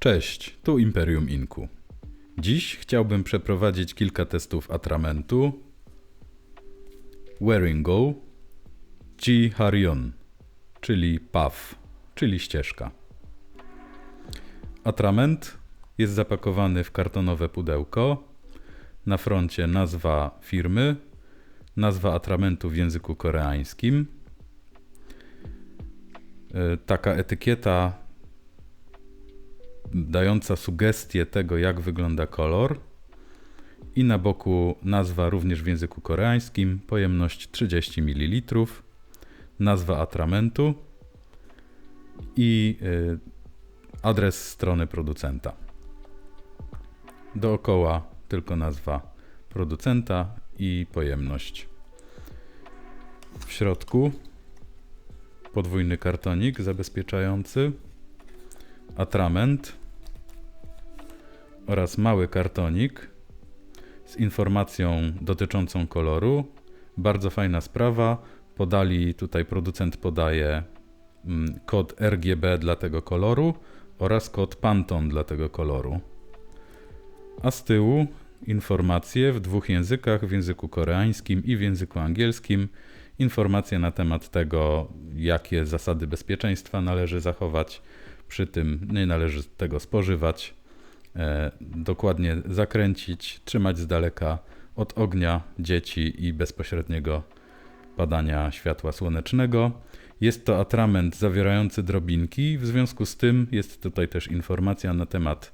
Cześć, tu Imperium Inku. Dziś chciałbym przeprowadzić kilka testów atramentu Weringo G Harion, czyli path, czyli ścieżka. Atrament jest zapakowany w kartonowe pudełko. Na froncie nazwa firmy, nazwa atramentu w języku koreańskim. E, Taka etykieta dająca sugestię tego, jak wygląda kolor. I na boku nazwa również w języku koreańskim, pojemność 30 ml, nazwa atramentu i y, adres strony producenta. Dookoła tylko nazwa producenta i pojemność. W środku podwójny kartonik zabezpieczający, atrament oraz mały kartonik z informacją dotyczącą koloru. Bardzo fajna sprawa. Podali tutaj producent podaje mm, kod RGB dla tego koloru oraz kod Pantone dla tego koloru. A z tyłu informacje w dwóch językach, w języku koreańskim i w języku angielskim. Informacje na temat tego, jakie zasady bezpieczeństwa należy zachować, przy tym nie należy tego spożywać, dokładnie zakręcić, trzymać z daleka od ognia, dzieci i bezpośredniego padania światła słonecznego. Jest to atrament zawierający drobinki, w związku z tym jest tutaj też informacja na temat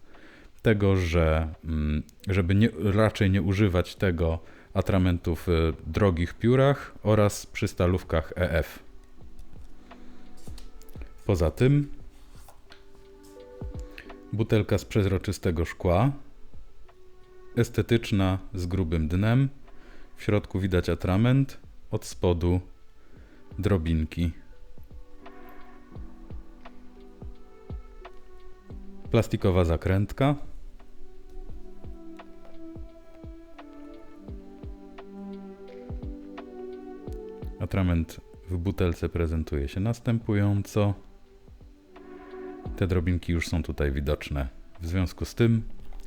tego, że mm, żeby nie, raczej nie używać tego atramentu w drogich piórach oraz przy stalówkach EF. Poza tym butelka z przezroczystego szkła, estetyczna z grubym dnem. W środku widać atrament, od spodu drobinki. Plastikowa zakrętka. Atrament w butelce prezentuje się następująco. Te drobinki już są tutaj widoczne. W związku z tym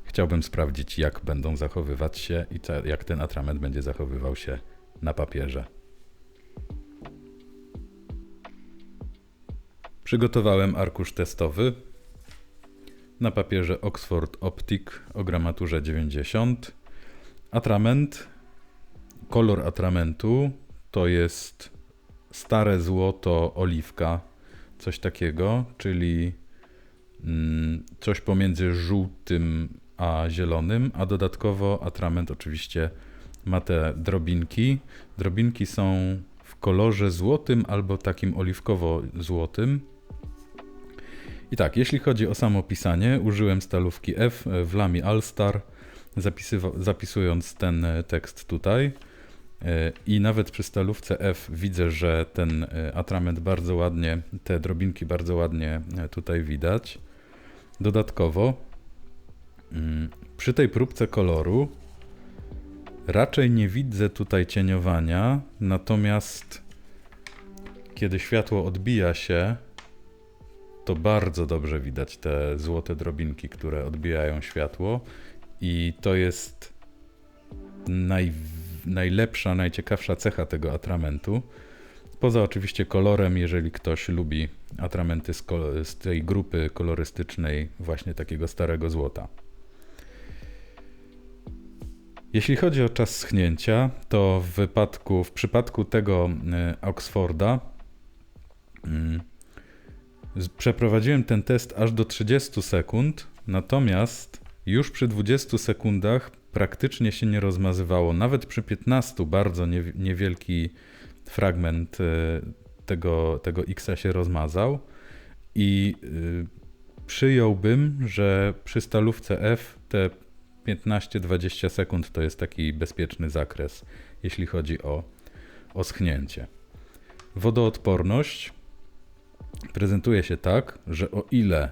chciałbym sprawdzić, jak będą zachowywać się i co, jak ten atrament będzie zachowywał się na papierze. Przygotowałem arkusz testowy na papierze Oxford Optic o gramaturze 90. Atrament, kolor atramentu to jest stare złoto oliwka, coś takiego, czyli coś pomiędzy żółtym a zielonym, a dodatkowo atrament oczywiście ma te drobinki. Drobinki są w kolorze złotym albo takim oliwkowo-złotym. I tak, jeśli chodzi o samo pisanie, użyłem stalówki F w Lami Allstar, zapisując ten tekst tutaj. I nawet przy stalówce F widzę, że ten atrament bardzo ładnie, te drobinki bardzo ładnie tutaj widać. Dodatkowo mm, przy tej próbce koloru raczej nie widzę tutaj cieniowania, natomiast kiedy światło odbija się, to bardzo dobrze widać te złote drobinki, które odbijają światło i to jest naj, najlepsza, najciekawsza cecha tego atramentu. Poza oczywiście kolorem, jeżeli ktoś lubi atramenty z, z tej grupy kolorystycznej, właśnie takiego starego złota. Jeśli chodzi o czas schnięcia, to w wypadku, w przypadku tego e, Oxforda mm, przeprowadziłem ten test aż do 30 sekund, natomiast już przy 20 sekundach praktycznie się nie rozmazywało. Nawet przy 15 bardzo niewielki fragment e, tego, tego X się rozmazał i e, przyjąłbym, że przy stalówce F te 15-20 sekund to jest taki bezpieczny zakres, jeśli chodzi o, o schnięcie. Wodoodporność prezentuje się tak, że o ile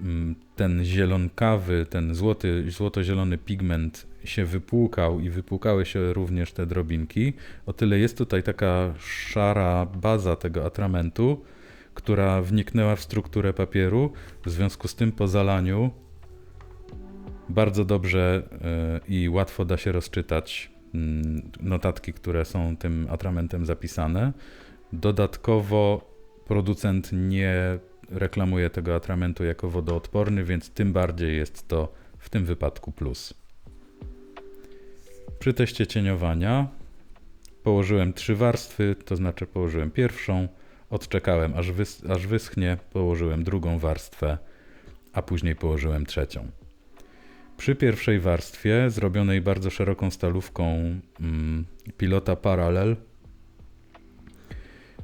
mm, ten zielonkawy, ten złoty, złoto-zielony pigment się wypłukał i wypłukały się również te drobinki, o tyle jest tutaj taka szara baza tego atramentu, która wniknęła w strukturę papieru. W związku z tym po zalaniu bardzo dobrze y, i łatwo da się rozczytać mm, notatki, które są tym atramentem zapisane. Dodatkowo producent nie reklamuje tego atramentu jako wodoodporny, więc tym bardziej jest to w tym wypadku plus. Przy teście cieniowania położyłem trzy warstwy, to znaczy położyłem pierwszą, odczekałem aż, wys aż wyschnie, położyłem drugą warstwę, a później położyłem trzecią. Przy pierwszej warstwie, zrobionej bardzo szeroką stalówką mm, pilota Parallel,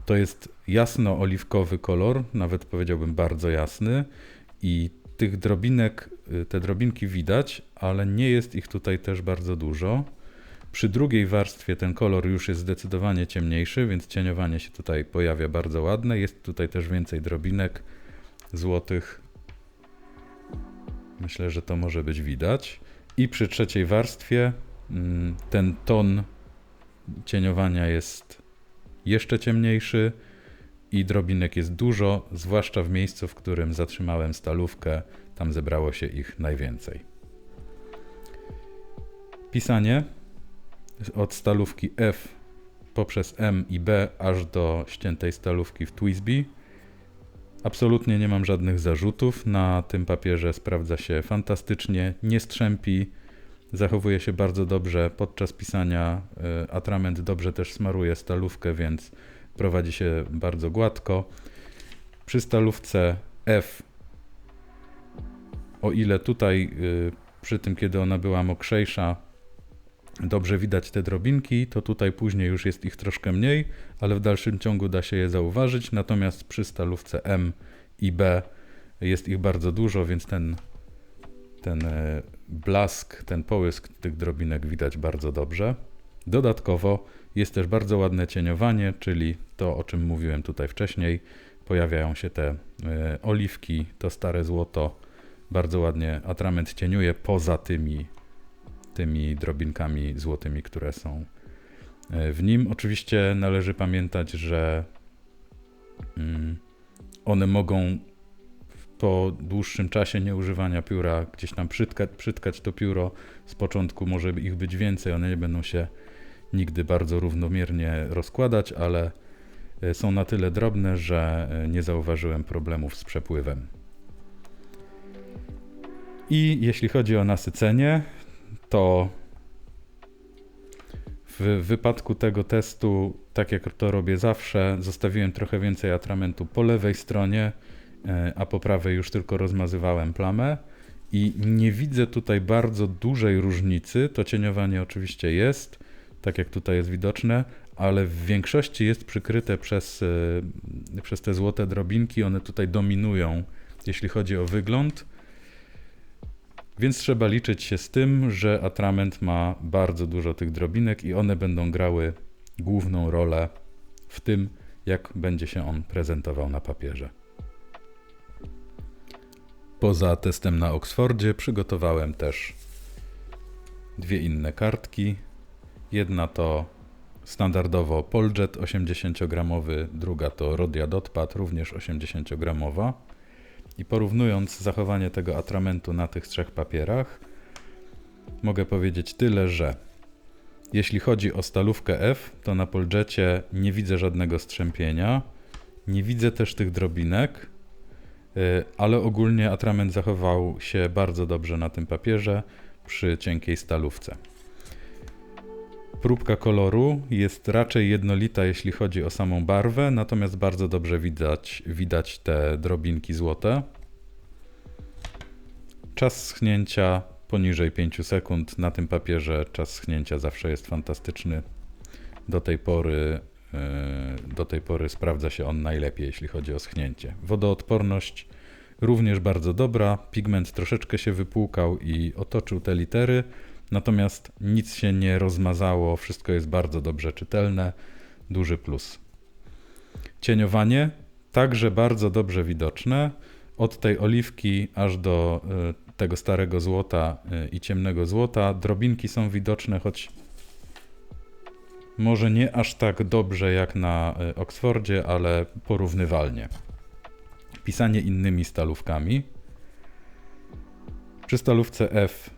to jest jasno-oliwkowy kolor, nawet powiedziałbym bardzo jasny i tych drobinek, y, te drobinki widać, ale nie jest ich tutaj też bardzo dużo. Przy drugiej warstwie ten kolor już jest zdecydowanie ciemniejszy, więc cieniowanie się tutaj pojawia bardzo ładne. Jest tutaj też więcej drobinek złotych. Myślę, że to może być widać. I przy trzeciej warstwie mm, ten ton cieniowania jest jeszcze ciemniejszy i drobinek jest dużo, zwłaszcza w miejscu, w którym zatrzymałem stalówkę. Tam zebrało się ich najwięcej. Pisanie od stalówki F poprzez M i B aż do ściętej stalówki w Twisby. Absolutnie nie mam żadnych zarzutów. Na tym papierze sprawdza się fantastycznie, nie strzępi, zachowuje się bardzo dobrze podczas pisania. E, atrament dobrze też smaruje stalówkę, więc prowadzi się bardzo gładko. Przy stalówce F, o ile tutaj y, przy tym, kiedy ona była mokrzejsza, dobrze widać te drobinki, to tutaj później już jest ich troszkę mniej, ale w dalszym ciągu da się je zauważyć. Natomiast przy stalówce M i B jest ich bardzo dużo, więc ten, ten e, blask, ten połysk tych drobinek widać bardzo dobrze. Dodatkowo jest też bardzo ładne cieniowanie, czyli to, o czym mówiłem tutaj wcześniej. Pojawiają się te e, oliwki, to stare złoto. Bardzo ładnie atrament cieniuje poza tymi tymi drobinkami złotymi, które są e, w nim. Oczywiście należy pamiętać, że mm, one mogą po dłuższym czasie nieużywania pióra gdzieś tam przytkać, przytkać to pióro. Z początku może ich być więcej, one nie będą się nigdy bardzo równomiernie rozkładać, ale e, są na tyle drobne, że e, nie zauważyłem problemów z przepływem. I jeśli chodzi o nasycenie, to w wypadku tego testu, tak jak to robię zawsze, zostawiłem trochę więcej atramentu po lewej stronie, e, a po prawej już tylko rozmazywałem plamę. I nie widzę tutaj bardzo dużej różnicy. To cieniowanie oczywiście jest, tak jak tutaj jest widoczne, ale w większości jest przykryte przez, e, przez te złote drobinki. One tutaj dominują, jeśli chodzi o wygląd. Więc trzeba liczyć się z tym, że atrament ma bardzo dużo tych drobinek i one będą grały główną rolę w tym, jak będzie się on prezentował na papierze. Poza testem na Oxfordzie przygotowałem też dwie inne kartki. Jedna to standardowo Poljet 80-gramowy, druga to Rodia Dotpad, również 80-gramowa. I porównując zachowanie tego atramentu na tych trzech papierach, mogę powiedzieć tyle, że jeśli chodzi o stalówkę F, to na Poljetcie nie widzę żadnego strzępienia, nie widzę też tych drobinek, y, ale ogólnie atrament zachował się bardzo dobrze na tym papierze przy cienkiej stalówce. Próbka koloru jest raczej jednolita, jeśli chodzi o samą barwę, natomiast bardzo dobrze widać, widać te drobinki złote. Czas schnięcia poniżej 5 sekund. Na tym papierze czas schnięcia zawsze jest fantastyczny. Do tej pory, e, do tej pory sprawdza się on najlepiej, jeśli chodzi o schnięcie. Wodoodporność również bardzo dobra. Pigment troszeczkę się wypłukał i otoczył te litery Natomiast nic się nie rozmazało, wszystko jest bardzo dobrze czytelne, duży plus. Cieniowanie także bardzo dobrze widoczne. Od tej oliwki aż do y, tego starego złota y, i ciemnego złota drobinki są widoczne, choć może nie aż tak dobrze jak na y, Oksfordzie, ale porównywalnie. pisanie innymi stalówkami. Przy stalówce F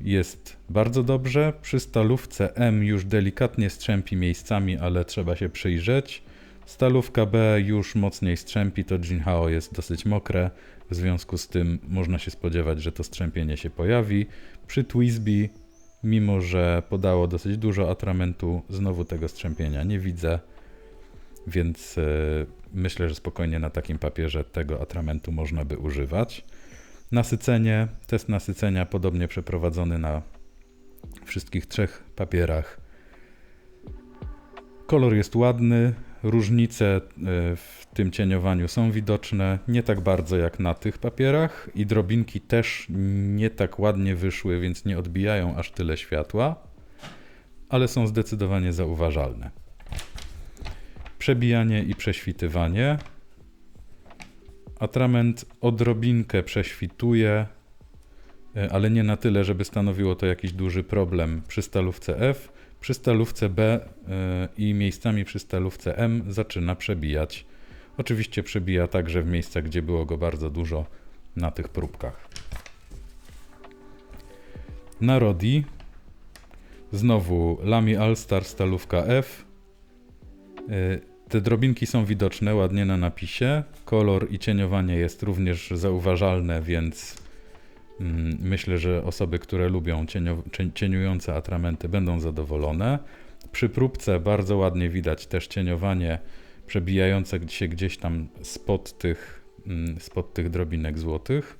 jest bardzo dobrze. Przy stalówce M już delikatnie strzępi miejscami, ale trzeba się przyjrzeć. Stalówka B już mocniej strzępi, to Jinhao jest dosyć mokre, w związku z tym można się spodziewać, że to strzępienie się pojawi. Przy Twisby, mimo że podało dosyć dużo atramentu, znowu tego strzępienia nie widzę, więc yy, myślę, że spokojnie na takim papierze tego atramentu można by używać. Nasycenie, test nasycenia podobnie przeprowadzony na wszystkich trzech papierach. Kolor jest ładny, różnice e, w tym cieniowaniu są widoczne, nie tak bardzo jak na tych papierach i drobinki też nie tak ładnie wyszły, więc nie odbijają aż tyle światła, ale są zdecydowanie zauważalne. Przebijanie i prześwitywanie. Atrament odrobinkę prześwituje, e, ale nie na tyle, żeby stanowiło to jakiś duży problem przy stalówce F. Przy stalówce B e, i miejscami przy stalówce M zaczyna przebijać. Oczywiście przebija także w miejscach, gdzie było go bardzo dużo na tych próbkach. Na Rodi znowu Lamy Allstar stalówka F. Te drobinki są widoczne ładnie na napisie. Kolor i cieniowanie jest również zauważalne, więc mm, myślę, że osoby, które lubią cieniujące atramenty będą zadowolone. Przy próbce bardzo ładnie widać też cieniowanie przebijające się gdzieś tam spod tych, mm, spod tych drobinek złotych.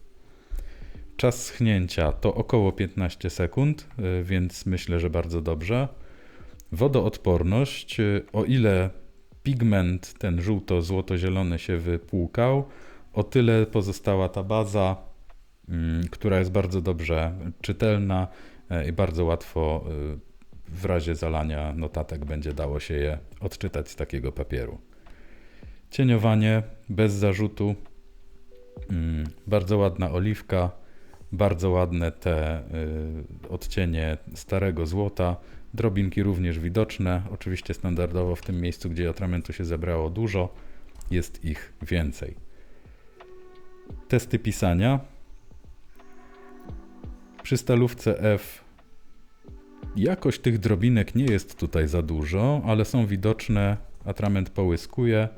Czas schnięcia to około 15 sekund, y, więc myślę, że bardzo dobrze. Wodoodporność, y, o ile pigment, ten żółto-złoto-zielony się wypłukał, o tyle pozostała ta baza, mm, która jest bardzo dobrze czytelna e, i bardzo łatwo e, w razie zalania notatek będzie dało się je odczytać z takiego papieru. Cieniowanie bez zarzutu, mm, bardzo ładna oliwka, bardzo ładne te y, odcienie starego złota, Drobinki również widoczne. Oczywiście standardowo w tym miejscu, gdzie atramentu się zebrało dużo, jest ich więcej. Testy pisania. Przy stalówce F jakość tych drobinek nie jest tutaj za dużo, ale są widoczne. Atrament połyskuje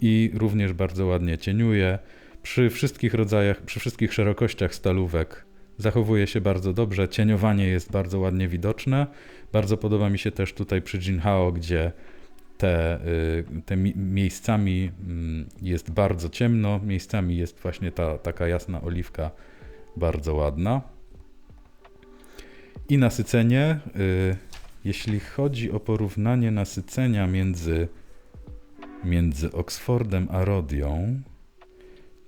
i również bardzo ładnie cieniuje. Przy wszystkich rodzajach, przy wszystkich szerokościach stalówek zachowuje się bardzo dobrze. Cieniowanie jest bardzo ładnie widoczne. Bardzo podoba mi się też tutaj przy Jinhao, gdzie te, y, te miejscami mm, jest bardzo ciemno, miejscami jest właśnie ta taka jasna oliwka bardzo ładna. I nasycenie. Y, jeśli chodzi o porównanie nasycenia między, między Oxfordem a Rodią,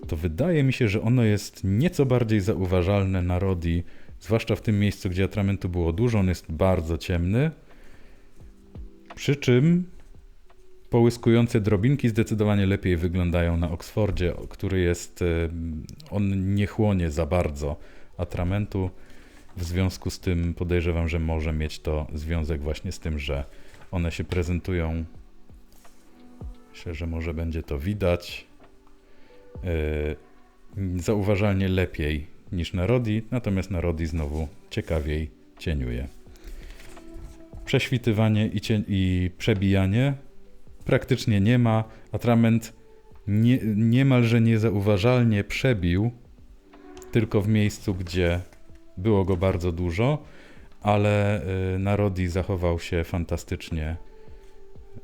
to wydaje mi się, że ono jest nieco bardziej zauważalne na Rodi, zwłaszcza w tym miejscu, gdzie atramentu było dużo, on jest bardzo ciemny. Przy czym połyskujące drobinki zdecydowanie lepiej wyglądają na Oxfordzie, który jest, on nie chłonie za bardzo atramentu. W związku z tym podejrzewam, że może mieć to związek właśnie z tym, że one się prezentują. Myślę, że może będzie to widać. Yy, zauważalnie lepiej niż na Rodi, natomiast na Rodi znowu ciekawiej cieniuje. Prześwitywanie i, i przebijanie praktycznie nie ma. Atrament nie, niemalże niezauważalnie przebił, tylko w miejscu, gdzie było go bardzo dużo, ale yy, na Rodi zachował się fantastycznie,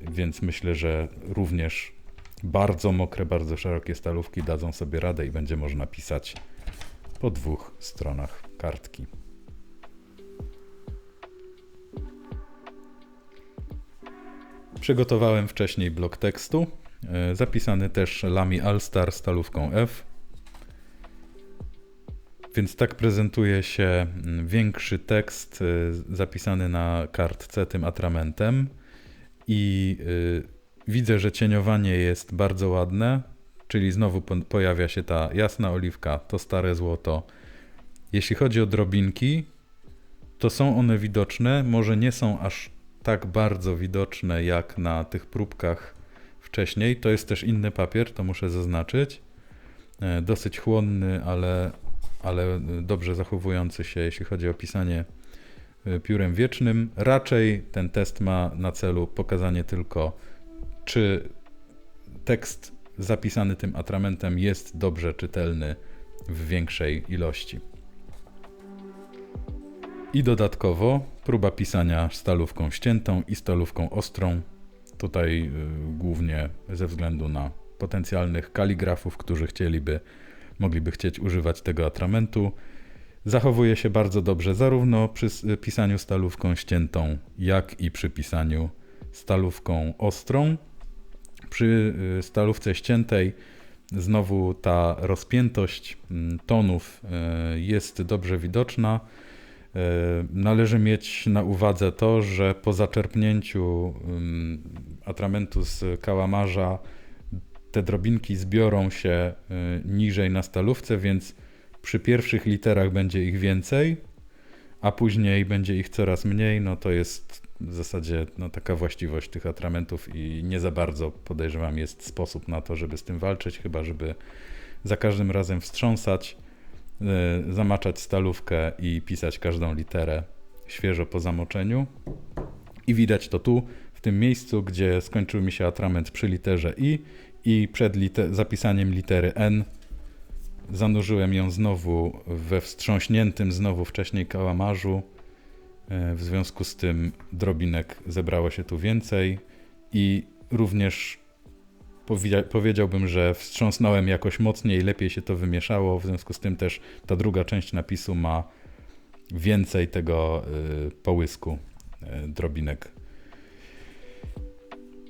więc myślę, że również bardzo mokre, bardzo szerokie stalówki dadzą sobie radę i będzie można pisać po dwóch stronach kartki. Przygotowałem wcześniej blok tekstu, e, zapisany też Lami Allstar stalówką F. Więc tak prezentuje się mm, większy tekst e, zapisany na kartce tym atramentem i e, Widzę, że cieniowanie jest bardzo ładne, czyli znowu pojawia się ta jasna oliwka, to stare złoto. Jeśli chodzi o drobinki, to są one widoczne, może nie są aż tak bardzo widoczne jak na tych próbkach wcześniej. To jest też inny papier, to muszę zaznaczyć, e, dosyć chłonny, ale, ale dobrze zachowujący się, jeśli chodzi o pisanie e, piórem wiecznym. Raczej ten test ma na celu pokazanie tylko, czy tekst zapisany tym atramentem jest dobrze czytelny w większej ilości. I dodatkowo próba pisania stalówką ściętą i stalówką ostrą. Tutaj y, głównie ze względu na potencjalnych kaligrafów, którzy chcieliby, mogliby chcieć używać tego atramentu. Zachowuje się bardzo dobrze zarówno przy pisaniu stalówką ściętą, jak i przy pisaniu stalówką ostrą. Przy y, stalówce ściętej znowu ta rozpiętość mm, tonów y, jest dobrze widoczna. Y, należy mieć na uwadze to, że po zaczerpnięciu mm, atramentu z kałamarza te drobinki zbiorą się niżej na stalówce, więc przy pierwszych literach będzie ich więcej, a później będzie ich coraz mniej. No to jest w zasadzie no, taka właściwość tych atramentów i nie za bardzo podejrzewam jest sposób na to, żeby z tym walczyć, chyba żeby za każdym razem wstrząsać, yy, zamaczać stalówkę i pisać każdą literę świeżo po zamoczeniu. I widać to tu, w tym miejscu, gdzie skończył mi się atrament przy literze I i przed zapisaniem litery N zanurzyłem ją znowu we wstrząśniętym znowu wcześniej kałamarzu w związku z tym drobinek zebrało się tu więcej i również powiedziałbym, że wstrząsnąłem jakoś mocniej, lepiej się to wymieszało, w związku z tym też ta druga część napisu ma więcej tego e, połysku e, drobinek.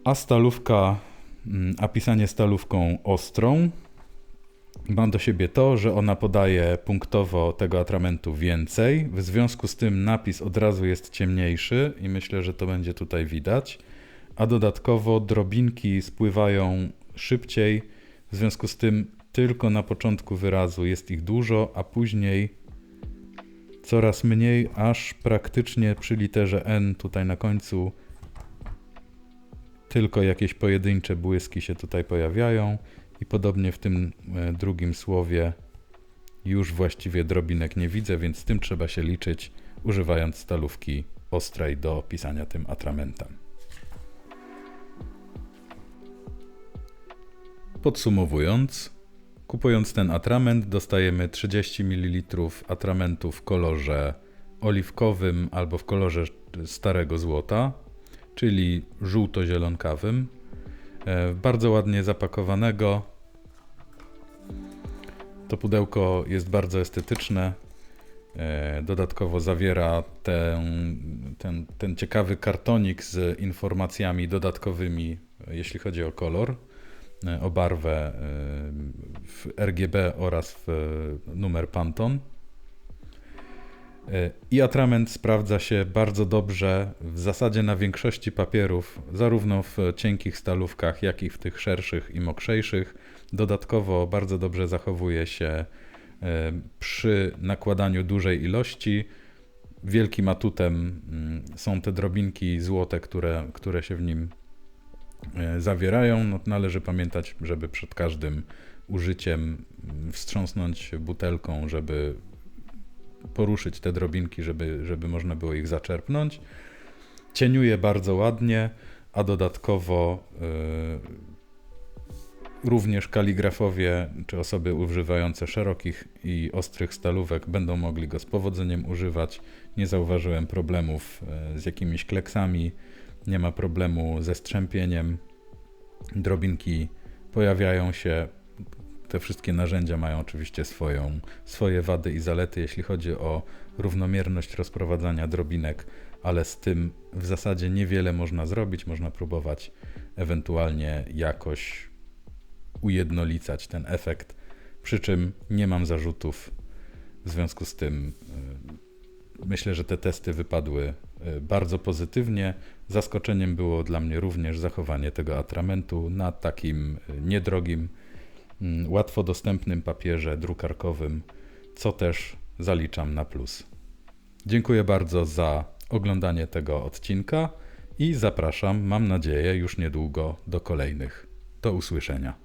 A stalówka, mm, a pisanie stalówką ostrą ma do siebie to, że ona podaje punktowo tego atramentu więcej. W związku z tym napis od razu jest ciemniejszy i myślę, że to będzie tutaj widać. A dodatkowo drobinki spływają szybciej. W związku z tym tylko na początku wyrazu jest ich dużo, a później coraz mniej, aż praktycznie przy literze N tutaj na końcu tylko jakieś pojedyncze błyski się tutaj pojawiają. I podobnie w tym e, drugim słowie już właściwie drobinek nie widzę, więc z tym trzeba się liczyć, używając stalówki ostrej do pisania tym atramentem. Podsumowując, kupując ten atrament dostajemy 30 ml atramentu w kolorze oliwkowym albo w kolorze starego złota, czyli żółto-zielonkawym, bardzo ładnie zapakowanego, to pudełko jest bardzo estetyczne. E, dodatkowo zawiera ten, ten, ten ciekawy kartonik z informacjami dodatkowymi, jeśli chodzi o kolor, e, o barwę e, w RGB oraz w numer Pantone. I atrament sprawdza się bardzo dobrze w zasadzie na większości papierów, zarówno w cienkich stalówkach, jak i w tych szerszych i mokrzejszych. Dodatkowo bardzo dobrze zachowuje się e, przy nakładaniu dużej ilości. Wielkim atutem mm, są te drobinki złote, które, które się w nim e, zawierają. No, należy pamiętać, żeby przed każdym użyciem mm, wstrząsnąć butelką, żeby poruszyć te drobinki, żeby, żeby można było ich zaczerpnąć. Cieniuje bardzo ładnie, a dodatkowo yy, Również kaligrafowie czy osoby używające szerokich i ostrych stalówek będą mogli go z powodzeniem używać. Nie zauważyłem problemów e, z jakimiś kleksami, nie ma problemu ze strzępieniem. Drobinki pojawiają się. Te wszystkie narzędzia mają oczywiście swoją, swoje wady i zalety, jeśli chodzi o równomierność rozprowadzania drobinek, ale z tym w zasadzie niewiele można zrobić. Można próbować ewentualnie jakoś ujednolicać ten efekt, przy czym nie mam zarzutów. W związku z tym y, myślę, że te testy wypadły y, bardzo pozytywnie. Zaskoczeniem było dla mnie również zachowanie tego atramentu na takim y, niedrogim, łatwo dostępnym papierze drukarkowym, co też zaliczam na plus. Dziękuję bardzo za oglądanie tego odcinka i zapraszam, mam nadzieję, już niedługo do kolejnych. Do usłyszenia.